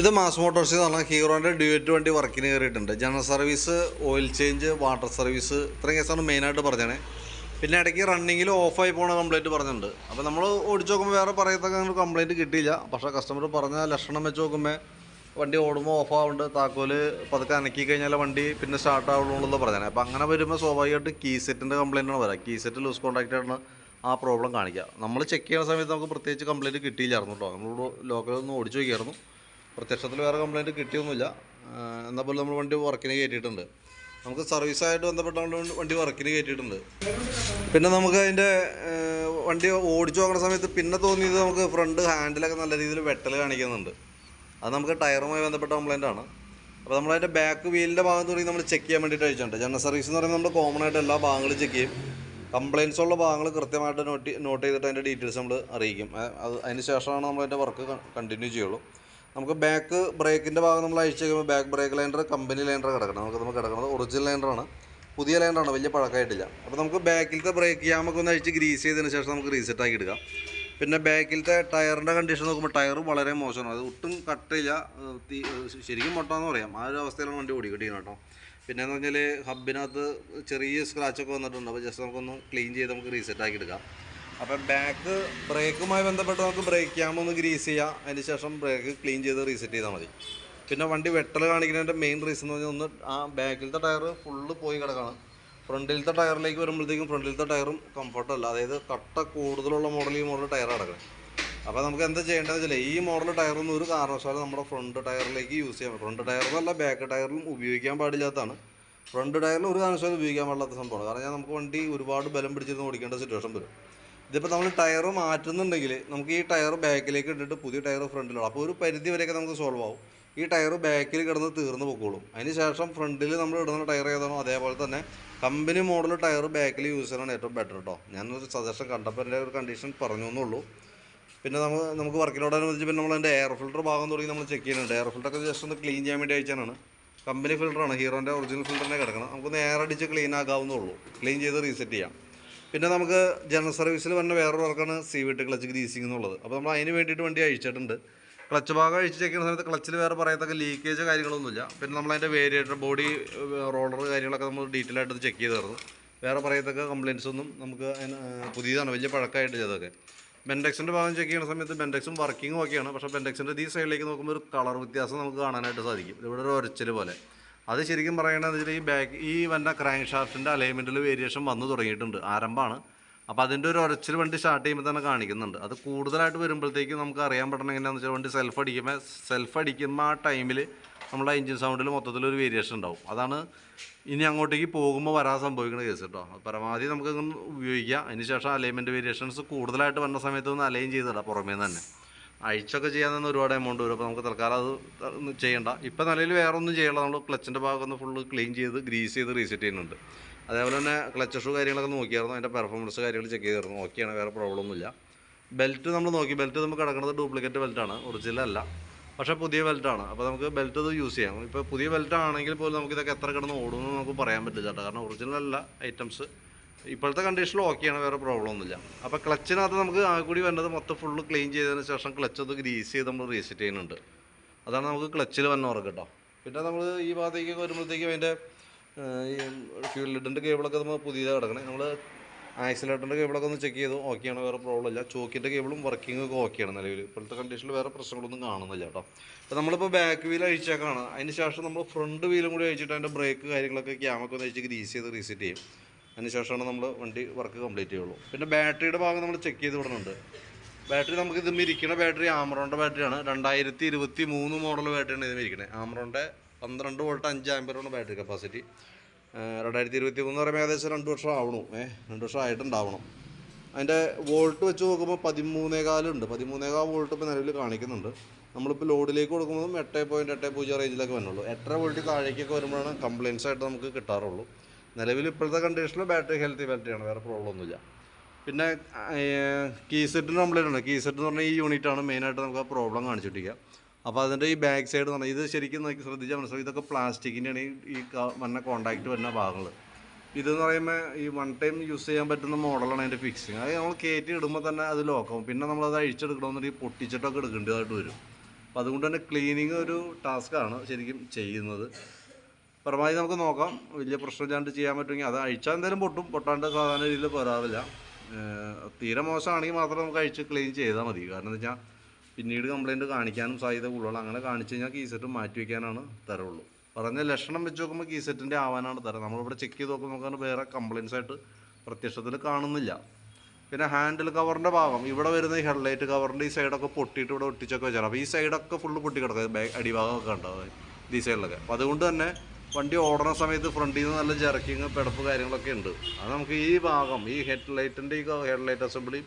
ഇത് mass Motors എന്ന് പറഞ്ഞാൽ ഹീറോന്റെ ഡ്യൂറ്റ് വണ്ടി വർക്കിന് കയറിയിട്ടുണ്ട്. General service oil change water service ഇത്രയും കേസാണ് മെയിനായിട്ട് പറഞ്ഞത് പിന്നെ ഇടയ്ക്ക് റണ്ണിങ്ങിൽ ഓഫായി പോണ കംപ്ലൈന്റ് പറഞ്ഞിട്ടുണ്ട്. അപ്പോൾ നമ്മൾ ഓടിച്ച് നോക്കുമ്പോൾ വേറെ പറയത്തക്ക അങ്ങനെ കംപ്ലൈന്റ് കിട്ടിയില്ല. പക്ഷേ കസ്റ്റമർ പറഞ്ഞ ലക്ഷണം വെച്ച് നോക്കുമ്പോൾ വണ്ടി ഓടുമ്പോൾ ഓഫ് ആവുന്നുണ്ട് താക്കോൽ പതുക്കെ അനക്കി കഴിഞ്ഞാൽ വണ്ടി പിന്നെ സ്റ്റാർട്ട് ആവുള്ളൂ പറഞ്ഞത് അപ്പോൾ അങ്ങനെ വരുമ്പോൾ സ്വാഭാവികമായിട്ട് കീ സെറ്റിന്റെ കംപ്ലൈന്റാണ് വരാം. കീ സെറ്റ് ലൂസ് കോൺടാക്റ്റ് ആ പ്രോബ്ലം കാണിക്കുക നമ്മൾ ചെക്ക് ചെയ്യുന്ന സമയത്ത് നമുക്ക് പ്രത്യേകിച്ച് കംപ്ലൈന്റ് കിട്ടിയില്ലായിരുന്നു കേട്ടോ നമ്മളോട് ലോക്കലൊന്ന് ഓടിച്ചു നോക്കിയായിരുന്നു. പ്രത്യക്ഷത്തിൽ വേറെ കംപ്ലൈന്റ് കിട്ടിയൊന്നുമില്ല. എന്നാൽ പോലും നമ്മൾ വണ്ടി വർക്കിന് കയറ്റിയിട്ടുണ്ട്. നമുക്ക് സർവീസായിട്ട് ബന്ധപ്പെട്ട വണ്ടി വർക്കിന് കയറ്റിയിട്ടുണ്ട്. പിന്നെ നമുക്ക് അതിന്റെ വണ്ടി ഓടിച്ചു നോക്കുന്ന സമയത്ത് പിന്നെ തോന്നിയത് നമുക്ക് ഫ്രണ്ട് ഹാൻഡിലൊക്കെ നല്ല രീതിയിൽ വെട്ടൽ കാണിക്കുന്നുണ്ട്. അത് നമുക്ക് ടയറുമായി ബന്ധപ്പെട്ട കംപ്ലൈന്റ് ആണ്. അപ്പോൾ നമ്മളതിന്റെ ബാക്ക് വീലിന്റെ ഭാഗം തുടങ്ങി നമ്മൾ ചെക്ക് ചെയ്യാൻ വേണ്ടിയിട്ട് അയച്ചിട്ടുണ്ട്. ജനറൽ സർവീസ് എന്ന് പറയുമ്പോൾ നമ്മൾ കോമൺ ആയിട്ട് എല്ലാ ഭാഗങ്ങളും ചെക്ക് ചെയ്യും. കംപ്ലയിൻസ് ഉള്ള ഭാഗങ്ങൾ കൃത്യമായിട്ട് നോട്ട് നോട്ട് ചെയ്തിട്ട് അതിന്റെ ഡീറ്റെയിൽസ് നമ്മൾ അറിയിക്കും. അത് അതിന് ശേഷമാണ് നമ്മൾ അതിന്റെ വർക്ക് കണ്ടിന്യൂ ചെയ്യുള്ളൂ. നമുക്ക് ബാക്ക് ബ്രേക്കിന്റെ ഭാഗം നമ്മൾ അഴിച്ച് കഴിയുമ്പോൾ back brake liner company liner കിടക്കണം. നമുക്ക് നമുക്ക് കിടക്കുന്നത് ഒറിജിനൽ ലൈൻഡറാണ് പുതിയ ലൈൻഡറാണ് വലിയ പഴക്കമായിട്ടില്ല. അപ്പോൾ നമുക്ക് ബാക്കിലത്തെ ബ്രേക്ക് യാമൊക്കെ ഒന്ന് അഴിച്ച് ഗ്രീസ് ചെയ്തതിന് ശേഷം നമുക്ക് റീസെറ്റ് ആക്കി എടുക്കാം. പിന്നെ ബാക്കിലത്തെ ടയറിന്റെ കണ്ടീഷൻ നോക്കുമ്പോൾ ടയർ വളരെ മോശമാണ്. അത് ഒട്ടും കട്ടില്ല ശരിക്കും മുട്ടാന്ന് പറയാം. ആ ഒരു അവസ്ഥയിലാണ് വണ്ടി ഓടിക്കിട്ടിരിക്കുന്നത് കേട്ടോ. പിന്നെ എന്ന് പറഞ്ഞാൽ ഹബിനകത്ത് ചെറിയ സ്ക്രാച്ചൊക്കെ വന്നിട്ടുണ്ട്. അപ്പോൾ ജസ്റ്റ് നമുക്കൊന്ന് ക്ലീൻ ചെയ്ത് നമുക്ക് റീസെറ്റ് ആക്കി എടുക്കാം. അപ്പം ബാക്ക് ബ്രേക്കുമായി ബന്ധപ്പെട്ട് നമുക്ക് ബ്രേക്ക് ക്യാമൊന്ന് ഗ്രീസ് ചെയ്യാം. അതിന് ശേഷം ബ്രേക്ക് ക്ലീൻ ചെയ്ത് റീസെറ്റ് ചെയ്താൽ മതി. പിന്നെ വണ്ടി വെട്ടൽ കാണിക്കുന്നതിന്റെ മെയിൻ റീസൺ എന്ന് പറഞ്ഞാൽ ഒന്ന് ആ ബാക്കിലത്തെ ടയർ ഫുള്ള് പോയി കിടക്കണം. ഫ്രണ്ടിലത്തെ ടയറിലേക്ക് വരുമ്പോഴത്തേക്കും ഫ്രണ്ടിലത്തെ ടയറും കംഫർട്ടല്ല അതായത് കട്ട കൂടുതലുള്ള മോഡൽ ഈ മോഡൽ ടയർ കിടക്കണം അപ്പോൾ നമുക്ക് എന്താ ചെയ്യേണ്ടതെന്ന് വെച്ചാൽ ഈ മോഡൽ ടയറൊന്നും ഒരു കാരണവശാലും നമ്മുടെ ഫ്രണ്ട് ടയറിലേക്ക് യൂസ് ചെയ്യാം ഫ്രണ്ട് ടയറിലല്ല ബാക്ക് ടയറിലും ഉപയോഗിക്കാൻ പാടില്ലാത്തതാണ്. ഫ്രണ്ട് ടയറിൽ ഒരു കാരണവശാലും ഉപയോഗിക്കാൻ പാടില്ലാത്ത സംഭവമാണ്. കാരണം നമുക്ക് വണ്ടി ഒരുപാട് ബലം പിടിച്ചിരുന്ന് ഓടിക്കേണ്ട സിറ്റുവേഷൻ വരും. ഇതിപ്പോൾ നമ്മൾ ടയർ മാറ്റുന്നുണ്ടെങ്കിൽ നമുക്ക് ഈ ടയർ ബാക്കിലേക്ക് ഇട്ടിട്ട് പുതിയ ടയർ ഫ്രണ്ടിലാണ് അപ്പോൾ ഒരു പരിധി വരെയൊക്കെ നമുക്ക് സോൾവ് ആവും. ഈ ടയർ ബാക്കിൽ കിടന്ന് തീർന്നു പൊക്കോളും. അതിന് ശേഷം ഫ്രണ്ടിൽ നമ്മൾ ഇടുന്ന ടയർ ഏതാണോ അതേപോലെ തന്നെ കമ്പനി മോഡൽ ടയർ ബാക്കിൽ യൂസ് ചെയ്യാനാണ് ഏറ്റവും ബെറ്റർ കേട്ടോ ഞാനൊരു സജഷൻ കണ്ടപ്പോൾ എന്റെ ഒരു കണ്ടീഷൻ പറഞ്ഞു എന്നുള്ളൂ പിന്നെ നമുക്ക് നമുക്ക് വർക്കിനോടനുബന്ധിച്ച് പിന്നെ നമ്മൾ എന്റെ എയർ ഫിൽറ്റർ ഭാഗം തുടങ്ങി നമ്മൾ ചെക്ക് ചെയ്യുന്നുണ്ട്. എയർ ഫിൽറ്ററൊക്കെ ജസ്റ്റ് ഒന്ന് ക്ലീൻ ചെയ്യാൻ വേണ്ടി അയച്ചാണ് കമ്പനി ഫിൽറ്ററാണ് ഹീറോന്റെ ഒറിജിനൽ ഫിൽറ്ററിനെ കിടക്കണം നമുക്ക് അടിച്ച് ക്ലീൻ ആകാവുന്നുള്ളൂ ക്ലീൻ ചെയ്ത് റീസെറ്റ് ചെയ്യാം. പിന്നെ നമുക്ക് ജനറൽ സർവീസിൽ വന്ന വേറൊരു വർക്കാണ് സി വിട്ട് ക്ലച്ച് ഗ്രീസിംഗ് എന്നുള്ളത്. അപ്പോൾ നമ്മൾ അതിന് വേണ്ടിയിട്ട് വണ്ടി അഴിച്ചിട്ടുണ്ട്. ക്ലച്ച് ഭാഗം അഴിച്ച് ചേക്കുന്ന സമയത്ത് ക്ലച്ചിൽ വേറെ പറയത്തക്ക ലീക്കേജ് കാര്യങ്ങളൊന്നുമില്ല. പിന്നെ നമ്മൾ അതിന്റെ വേരിയേറ്റർ ബോഡി റോളർ കാര്യങ്ങളൊക്കെ നമ്മൾ ഡീറ്റെയിൽ ആയിട്ട് ചെക്ക് ചെയ്തായിരുന്നു വേറെ പറയത്തക്ക കംപ്ലയിൻസ് ഒന്നും നമുക്ക് പുതിയതാണ്. വലിയ പഴക്കമായിട്ട് ചെയ്തതൊക്കെ ബെൻഡെക്സിന്റെ ഭാഗം ചെക്ക് ചെയ്യുന്ന സമയത്ത് ബെൻഡെക്സും വർക്കിംഗ് ഒക്കെയാണ്. പക്ഷേ ബെൻഡെക്സിന്റെ ഈ സൈഡിലേക്ക് നോക്കുമ്പോൾ ഒരു കളർ വ്യത്യാസം നമുക്ക് കാണാനായിട്ട് സാധിക്കും. ഇവിടെ ഒരു ഒരച്ചൽ പോലെ. അത് ശരിക്കും പറയണത് ഈ ബാക്ക് ഈ വന്ന ക്രാങ്ക് ഷാഫ്റ്റിന്റെ അലൈൻമെന്റിൽ വേരിയേഷൻ വന്നു തുടങ്ങിയിട്ടുണ്ട് ആരംഭമാണ്. അപ്പോൾ അതിന്റെ ഒരു ഒരച്ചിൽ വണ്ടി സ്റ്റാർട്ട് ചെയ്യുമ്പോൾ തന്നെ കാണിക്കുന്നുണ്ട്. അത് കൂടുതലായിട്ട് വരുമ്പോഴത്തേക്കും നമുക്ക് അറിയാൻ പറ്റണം എങ്ങനെയാണെന്ന് വെച്ചാൽ വണ്ടി സെൽഫ് അടിക്കുമ്പോൾ സെൽഫ് അടിക്കുന്ന ആ ടൈമിൽ നമ്മുടെ എഞ്ചിൻ സൗണ്ടിൽ മൊത്തത്തിലൊരു വേരിയേഷൻ ഉണ്ടാവും. അതാണ് ഇനി അങ്ങോട്ടേക്ക് പോകുമ്പോൾ വരാൻ സംഭവിക്കുന്ന കേസ് കേട്ടോ പരമാവധി നമുക്ക് ഉപയോഗിക്കാം. അതിന് ശേഷം അലൈൻമെന്റ് വേരിയേഷൻസ് കൂടുതലായിട്ട് വന്ന സമയത്ത് ഒന്ന് അലൈൻ ചെയ്തിടാം പുറമേ തന്നെ. അഴിച്ചൊക്കെ ചെയ്യാൻ ഒരുപാട് എമൗണ്ട് വരും. അപ്പോൾ നമുക്ക് തൽക്കാലം അത് ചെയ്യണ്ട. ഇപ്പം നിലയിൽ വേറെ ഒന്നും ചെയ്യണ്ട. നമ്മൾ ക്ലച്ചിന്റെ ഭാഗം ഒന്ന് ഫുള്ള് ക്ലീൻ ചെയ്ത് ഗ്രീസ് ചെയ്ത് റീസെറ്റ് ചെയ്യുന്നുണ്ട്. അതേപോലെ തന്നെ ക്ലച്ച് ഷൂ കാര്യങ്ങളൊക്കെ നോക്കിയായിരുന്നു. അതിന്റെ പെർഫോമൻസ് കാര്യങ്ങൾ ചെക്ക് ചെയ്തിരുന്നു. ഓക്കെയാണ് വേറെ പ്രോബ്ലം ഒന്നുമില്ല. ബെൽറ്റ് നമ്മൾ നോക്കി. ബെൽറ്റ് നമുക്ക് കിടക്കുന്നത് ഡ്യൂപ്ലിക്കേറ്റ് ബെൽറ്റാണ് ഒറിജിനൽ അല്ല. പക്ഷേ പുതിയ ബെൽറ്റാണ് അപ്പോൾ നമുക്ക് ബെൽറ്റ് ഇത് യൂസ് ചെയ്യാം. ഇപ്പോൾ പുതിയ ബെൽറ്റ് ആണെങ്കിൽ പോലും നമുക്കിതൊക്കെ എത്ര കിടന്ന് ഓടുമെന്ന് നമുക്ക് പറയാൻ പറ്റില്ല ചേട്ടാ കാരണം ഒറിജിനൽ അല്ല ഐറ്റംസ് ഇപ്പോഴത്തെ കണ്ടീഷനിൽ ഓക്കെയാണ് വേറെ പ്രോബ്ലം ഒന്നുമില്ല. അപ്പോൾ ക്ലച്ചിനകത്ത് നമുക്ക് ആ കൂടി വേണ്ടത് മൊത്തം ഫുള്ള് ക്ലീൻ ചെയ്തതിന് ശേഷം ക്ലച്ച് അത് ഗ്രീസ് ചെയ്ത് നമ്മൾ റീസെറ്റ് ചെയ്യുന്നുണ്ട്. അതാണ് നമുക്ക് ക്ലച്ചിൽ വന്ന ഉറക്കം കേട്ടോ പിന്നെ നമ്മൾ ഈ ഭാഗത്തേക്ക് വരുമ്പോഴത്തേക്കും അതിന്റെ ഈ ഫ്യൂൽ ലിഡിന്റെ കേബിളൊക്കെ നമ്മൾ പുതിയതാണ് കിടക്കണേ. നമ്മൾ ആക്സിലേറ്ററിന്റെ കേബിളൊക്കെ ഒന്ന് ചെക്ക് ചെയ്തു. ഓക്കെയാണ് വേറെ പ്രോബ്ലം ഇല്ല. ചോക്കിന്റെ കേബിളും വർക്കിംഗ് ഒക്കെ ഓക്കെയാണ് നിലവിൽ ഇപ്പോഴത്തെ കണ്ടീഷനിൽ വേറെ പ്രശ്നങ്ങളൊന്നും കാണുന്നില്ല കേട്ടോ അപ്പോൾ നമ്മളിപ്പോൾ ബാക്ക് വീൽ അഴിച്ചേക്കാണ്. അതിന് ശേഷം നമ്മൾ ഫ്രണ്ട് വീലും കൂടി അഴിച്ചിട്ട് അതിന്റെ ബ്രേക്ക് കാര്യങ്ങളൊക്കെ ക്യാമൊക്കെ ഒന്ന് അഴിച്ച് ഗ്രീസ് ചെയ്ത് റീസെറ്റ് ചെയ്യും. അതിന് ശേഷമാണ് നമ്മൾ വണ്ടി വർക്ക് കംപ്ലീറ്റ് ചെയ്യുള്ളൂ. പിന്നെ ബാറ്ററിയുടെ ഭാഗം നമ്മൾ ചെക്ക് ചെയ്ത് വിടുന്നുണ്ട്. ബാറ്ററി നമുക്ക് ഇത് ഇരിക്കുന്ന ബാറ്ററി ആമറോണിന്റെ ബാറ്ററിയാണ് രണ്ടായിരത്തി ഇരുപത്തി മൂന്ന് മോഡൽ ബാറ്ററിയാണ് ഇതിൽ ഇരിക്കുന്നത് ആമറോണിന്റെ പന്ത്രണ്ട് വോൾട്ട് അഞ്ച് ആമ്പറാണ് ബാറ്ററി കപ്പാസിറ്റി രണ്ടായിരത്തി ഇരുപത്തി മൂന്ന് പറയുമ്പോൾ ഏകദേശം രണ്ട് വർഷം ആവണു. ഏ രണ്ട് വർഷം ആയിട്ടുണ്ടാവണം. അതിന്റെ വോൾട്ട് വെച്ച് നോക്കുമ്പോൾ പതിമൂന്നേകാലുണ്ട് പതിമൂന്നേകാൽ വോൾട്ട് ഇപ്പോൾ നിലവിൽ കാണിക്കുന്നുണ്ട്. നമ്മളിപ്പോൾ ലോഡിലേക്ക് കൊടുക്കുമ്പോഴും എട്ട് പോയിന്റ് എട്ട് പൂജ്യം റേഞ്ചിലൊക്കെ വരുന്നുള്ളൂ എട്ടര വോൾട്ട് താഴേക്കൊക്കെ വരുമ്പോഴാണ് കംപ്ലയിൻസ് ആയിട്ട് നമുക്ക് കിട്ടാറുള്ളൂ. നിലവിൽ ഇപ്പോഴത്തെ കണ്ടീഷനിൽ ബാറ്ററി ഹെൽത്തി ബാറ്ററിയാണ് വേറെ പ്രോബ്ലം ഒന്നുമില്ല. പിന്നെ കീ സെറ്റിന് കംപ്ലൈന്റ് ഉണ്ട്. കീ സെറ്റ് എന്ന് പറഞ്ഞാൽ ഈ യൂണിറ്റാണ് മെയിനായിട്ട് നമുക്ക് ആ പ്രോബ്ലം കാണിച്ചിട്ടിരിക്കുക അപ്പോൾ അതിന്റെ ഈ ബാക്ക് സൈഡ് എന്ന് പറഞ്ഞാൽ ഇത് ശരിക്കും നോക്കി ശ്രദ്ധിച്ചാൽ മനസ്സിലാവും. ഇതൊക്കെ പ്ലാസ്റ്റിക്കിന്റെയാണ് ഈ വന്ന കോണ്ടാക്റ്റ് വരുന്ന ഭാഗങ്ങൾ ഇതെന്ന് പറയുമ്പോൾ ഈ വൺ ടൈം യൂസ് ചെയ്യാൻ പറ്റുന്ന മോഡലാണ് അതിന്റെ ഫിക്സിങ് അത് നമ്മൾ കയറ്റി ഇടുമ്പോൾ തന്നെ അത് ലോക്കാവും പിന്നെ നമ്മളത് അഴിച്ചെടുക്കണമെന്നുണ്ടെങ്കിൽ പൊട്ടിച്ചിട്ടൊക്കെ എടുക്കേണ്ടതായിട്ട് വരും. അപ്പോൾ അതുകൊണ്ട് തന്നെ ക്ലീനിങ് ഒരു ടാസ്ക്കാണ് ശരിക്കും ചെയ്യുന്നത്. പരമാവധി നമുക്ക് നോക്കാം. വലിയ പ്രശ്നമില്ലാണ്ട് ചെയ്യാൻ പറ്റുമെങ്കിൽ അത് അഴിച്ചാൽ എന്തായാലും പൊട്ടും. പൊട്ടാണ്ട് സാധാരണ രീതിയിൽ പോരാറില്ല തീരെ മോശമാണെങ്കിൽ മാത്രം നമുക്ക് അഴിച്ച് ക്ലീൻ ചെയ്താൽ മതി. കാരണം എന്താ വെച്ചാൽ പിന്നീട് കംപ്ലയിന്റ് കാണിക്കാനും സാധ്യത കൂടുതലാണ്. അങ്ങനെ കാണിച്ചു കഴിഞ്ഞാൽ കീസെറ്റ് മാറ്റി വയ്ക്കാനാണ് തരുള്ളൂ പറഞ്ഞ ലക്ഷണം വെച്ച് നോക്കുമ്പോൾ കീസെറ്റിന്റെ ആവാനാണ് തരം. നമ്മളിവിടെ ചെക്ക് ചെയ്ത് നോക്കുമ്പോൾ നമുക്ക് വേറെ കംപ്ലയിൻസ് ആയിട്ട് പ്രത്യക്ഷത്തിൽ കാണുന്നില്ല. പിന്നെ ഹാൻഡിൽ കവറിന്റെ ഭാഗം. ഇവിടെ വരുന്ന ഈ ഹെഡ്ലൈറ്റ് കവറിന്റെ ഈ സൈഡൊക്കെ പൊട്ടിയിട്ട് ഇവിടെ ഒട്ടിച്ചൊക്കെ വെച്ചാൽ അപ്പോൾ ഈ സൈഡൊക്കെ ഫുള്ള് പൊട്ടി കിടക്കുക അടിഭാഗമൊക്കെ ഉണ്ടാവും ഈ സൈഡിലൊക്കെ അപ്പോൾ അതുകൊണ്ട് തന്നെ വണ്ടി ഓടുന്ന സമയത്ത് ഫ്രണ്ടിൽ നിന്ന് നല്ല ജെറക്കിങ് പിടപ്പ് കാര്യങ്ങളൊക്കെ ഉണ്ട്. അത് നമുക്ക് ഈ ഭാഗം ഈ ഹെഡ് ലൈറ്റിന്റെ ഈ ഹെഡ് ലൈറ്റ് അസംബ്ലി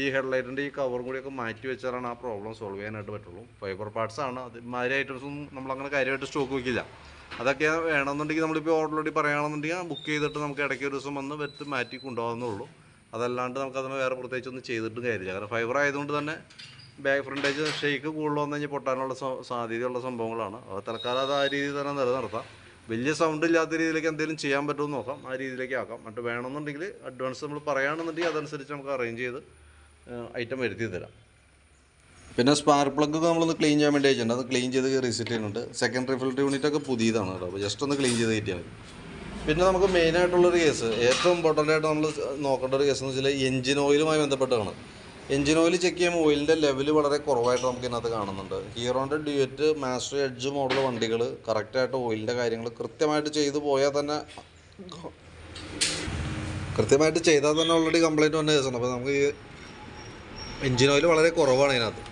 ഈ ഹെഡ് ലൈറ്റിന്റെ ഈ കവറും കൂടിയൊക്കെ മാറ്റി വെച്ചാലാണ് ആ പ്രോബ്ലം സോൾവ് ചെയ്യാനായിട്ട് പറ്റുള്ളൂ. ഫൈബർ പാർട്സ് ആണ്. അത് മാതിരി ഐറ്റംസൊന്നും നമ്മളങ്ങനെ കാര്യമായിട്ട് സ്റ്റോക്ക് വയ്ക്കില്ല അതൊക്കെ വേണമെന്നുണ്ടെങ്കിൽ നമ്മളിപ്പോൾ ഓൾറെഡി പറയുകയാണെന്നുണ്ടെങ്കിൽ ബുക്ക് ചെയ്തിട്ട് നമുക്ക് ഇടയ്ക്ക് ഒരു ദിവസം വന്ന് വെത്ത് മാറ്റി കൊണ്ടുപോകുന്നുള്ളൂ അതല്ലാണ്ട് നമുക്ക് അതിന് വേറെ പ്രത്യേകിച്ച് ഒന്നും ചെയ്തിട്ടും കാര്യമില്ല. കാരണം ഫൈബർ ആയതുകൊണ്ട് തന്നെ ബാക്ക് ഫ്രണ്ടേജ് ഷെയ്ക്ക് കൂടുതൽ വന്നു കഴിഞ്ഞാൽ പൊട്ടാനുള്ള സാധ്യതയുള്ള സംഭവങ്ങളാണ്. അത് തൽക്കാലം അത് ആ രീതിയിൽ തന്നെ നിലനിർത്താം. വലിയ സൗണ്ട് ഇല്ലാത്ത രീതിയിലേക്ക് എന്തെങ്കിലും ചെയ്യാൻ പറ്റുമെന്ന് നോക്കാം. ആ രീതിയിലേക്ക് ആക്കാം. മറ്റു വേണമെന്നുണ്ടെങ്കിൽ അഡ്വാൻസ് നമ്മൾ പറയുകയാണെന്നുണ്ടെങ്കിൽ അതനുസരിച്ച് നമുക്ക് അറേഞ്ച് ചെയ്ത് ഐറ്റം വരുത്തി തരാം. പിന്നെ സ്പാർക്ക് പ്ലഗ് നമ്മളൊന്ന് ക്ലീൻ ചെയ്യാൻ വേണ്ടി അയച്ചിട്ടുണ്ട് അത് ക്ലീൻ ചെയ്ത് റീസെറ്റ് ചെയ്യുന്നുണ്ട്. സെക്കൻഡറി ഫിൽറ്റർ യൂണിറ്റ് ഒക്കെ പുതിയതാണ് കേട്ടോ. അപ്പോൾ ജസ്റ്റ് ഒന്ന് ക്ലീൻ ചെയ്ത് കയറ്റിയാൽ മതി. പിന്നെ നമുക്ക് മെയിനായിട്ടുള്ളൊരു കേസ് ഏറ്റവും ഇമ്പോർട്ടന്റ് ആയിട്ട് നമ്മൾ നോക്കേണ്ട ഒരു കേസ് എന്ന് വെച്ചാൽ എഞ്ചിൻ ഓയിലുമായി ബന്ധപ്പെട്ടാണ് എഞ്ചിൻ ഓയിൽ ചെക്ക് ചെയ്യുമ്പോൾ ഓയിലിന്റെ ലെവൽ വളരെ കുറവായിട്ട് നമുക്ക് ഇതിനകത്ത് കാണുന്നുണ്ട്. ഹീറോന്റെ ഡ്യുവറ്റ് മാസ്റ്റർ എഡ്ജ് മോഡൽ വണ്ടികൾ കറക്റ്റായിട്ട് ഓയിലിന്റെ കാര്യങ്ങൾ കൃത്യമായിട്ട് ചെയ്തു പോയാൽ തന്നെ കൃത്യമായിട്ട് ചെയ്താൽ തന്നെ ഓൾറെഡി കംപ്ലൈന്റ് വന്ന കേസാണ്. അപ്പോൾ നമുക്ക് എഞ്ചിൻ ഓയിൽ വളരെ കുറവാണ് ഇതിനകത്ത്.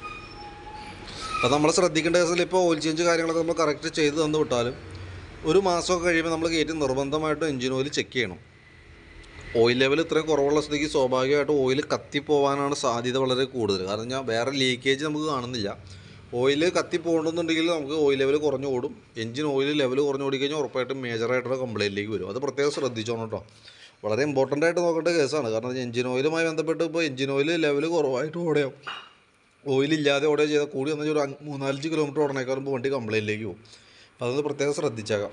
അപ്പോൾ നമ്മൾ ശ്രദ്ധിക്കേണ്ട കേസിൽ ഇപ്പോൾ ഓയിൽ ചേഞ്ച് കാര്യങ്ങളൊക്കെ നമ്മൾ കറക്റ്റ് ചെയ്ത് തന്നു വിട്ടാലും ഒരു മാസമൊക്കെ കഴിയുമ്പോൾ നമ്മൾ കയറ്റി നിർബന്ധമായിട്ടും എഞ്ചിൻ ഓയിൽ ചെക്ക് ചെയ്യണം. ഓയിൽ ലെവൽ ഇത്രയും കുറവുള്ള സ്ഥിതിക്ക് സ്വാഭാവികമായിട്ടും ഓയിൽ കത്തിപ്പോവാനാണ് സാധ്യത വളരെ കൂടുതൽ. കാരണം ഞാൻ വേറെ ലീക്കേജ് നമുക്ക് കാണുന്നില്ല. ഓയിൽ കത്തിപ്പോകണമെന്നുണ്ടെങ്കിൽ നമുക്ക് ഓയിൽ ലെവൽ കുറഞ്ഞു ഓടും. എഞ്ചിൻ ഓയിൽ ലെവൽ കുറഞ്ഞു ഓടിക്കഴിഞ്ഞാൽ ഉറപ്പായിട്ടും മേജറായിട്ടുള്ള കംപ്ലൈന്റിലേക്ക് വരും. അത് പ്രത്യേകം ശ്രദ്ധിച്ചോണം കേട്ടോ വളരെ ഇമ്പോർട്ടന്റ് ആയിട്ട് നോക്കേണ്ട കേസാണ്. കാരണം എഞ്ചിൻ ഓയിലുമായി ബന്ധപ്പെട്ട് ഇപ്പോൾ എഞ്ചിൻ ഓയിൽ ലെവൽ കുറവായിട്ട് ഓടുകയോ ഓയിലില്ലാതെ ഓടുകയോ ചെയ്താൽ കൂടി വന്നാൽ ഒരു മൂന്നാലഞ്ച് കിലോമീറ്റർ ഓടണേക്കാറുമ്പോൾ വണ്ടി കംപ്ലൈന്റിലേക്ക് പോകും. അപ്പോൾ അതൊന്ന് പ്രത്യേകം ശ്രദ്ധിച്ചേക്കാം.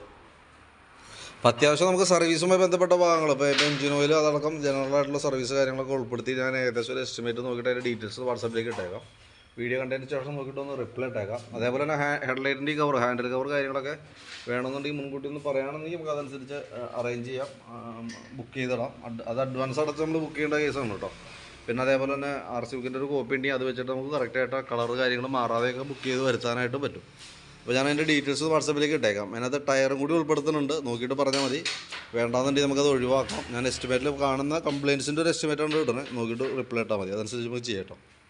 അപ്പം അത്യാവശ്യം നമുക്ക് സർവീസുമായി ബന്ധപ്പെട്ട ഭാഗങ്ങൾ. ഇപ്പോൾ ഇപ്പോൾ എഞ്ചിൻ ഓയിൽ അതടക്കം ജനറൽ ആയിട്ടുള്ള സർവീസ് കാര്യങ്ങളൊക്കെ ഉൾപ്പെടുത്തി ഞാൻ ഏകദേശം ഒരു എസ്റ്റിമേറ്റ് നോക്കിയിട്ട് അതിന്റെ ഡീറ്റെയിൽസ് വാട്സാപ്പിലേക്ക് ഇട്ടേക്കാം. വീഡിയോ കണ്ടതിന് ശേഷം നോക്കിയിട്ട് ഒന്ന് റിപ്ലൈ ഇട്ടേക്കാം. അതേപോലെ തന്നെ ഹെഡ്ലൈറ്റിന്റെ കവർ ഹാൻഡിൽ കവർ കാര്യങ്ങളൊക്കെ വേണമെന്നുണ്ടെങ്കിൽ മുൻകൂട്ടി ഒന്ന് പറയുകയാണെന്നുണ്ടെങ്കിൽ നമുക്ക് അതനുസരിച്ച് അറേഞ്ച് ചെയ്യാം. ബുക്ക് ചെയ്തിടാം. അത് അഡ്വാൻസ് അടച്ച് നമ്മൾ ബുക്ക് ചെയ്യേണ്ട കേസാണ് കേട്ടോ. പിന്നെ അതേപോലെ തന്നെ ആർ സി ബുക്കിന്റെ ഒരു കോപ്പി ഉണ്ടെങ്കിൽ അത് വെച്ചിട്ട് നമുക്ക് കറക്റ്റായിട്ട് കളർ കാര്യങ്ങൾ മാറാതെയൊക്കെ ബുക്ക് ചെയ്ത് വരുത്താനായിട്ട് പറ്റും. അപ്പോൾ ഞാൻ അതിന്റെ ഡീറ്റെയിൽസ് വാട്സപ്പിലേക്ക് ഇട്ടേക്കാം. അതിനകത്ത് ടയറും കൂടി ഉൾപ്പെടുത്തുന്നുണ്ട്. നോക്കിയിട്ട് പറഞ്ഞാൽ മതി. വേണ്ടാന്നുണ്ടെങ്കിൽ നമുക്കത് ഒഴിവാക്കാം. ഞാൻ എസ്റ്റിമേറ്റിൽ കാണുന്ന കംപ്ലയിൻസിന്റെ ഒരു എസ്റ്റിമേറ്റ് ആണ് ഇടണേ നോക്കിയിട്ട് റിപ്ലൈ ഇട്ടാൽ മതി. അതനുസരിച്ച് നമുക്ക് ചെയ്യാം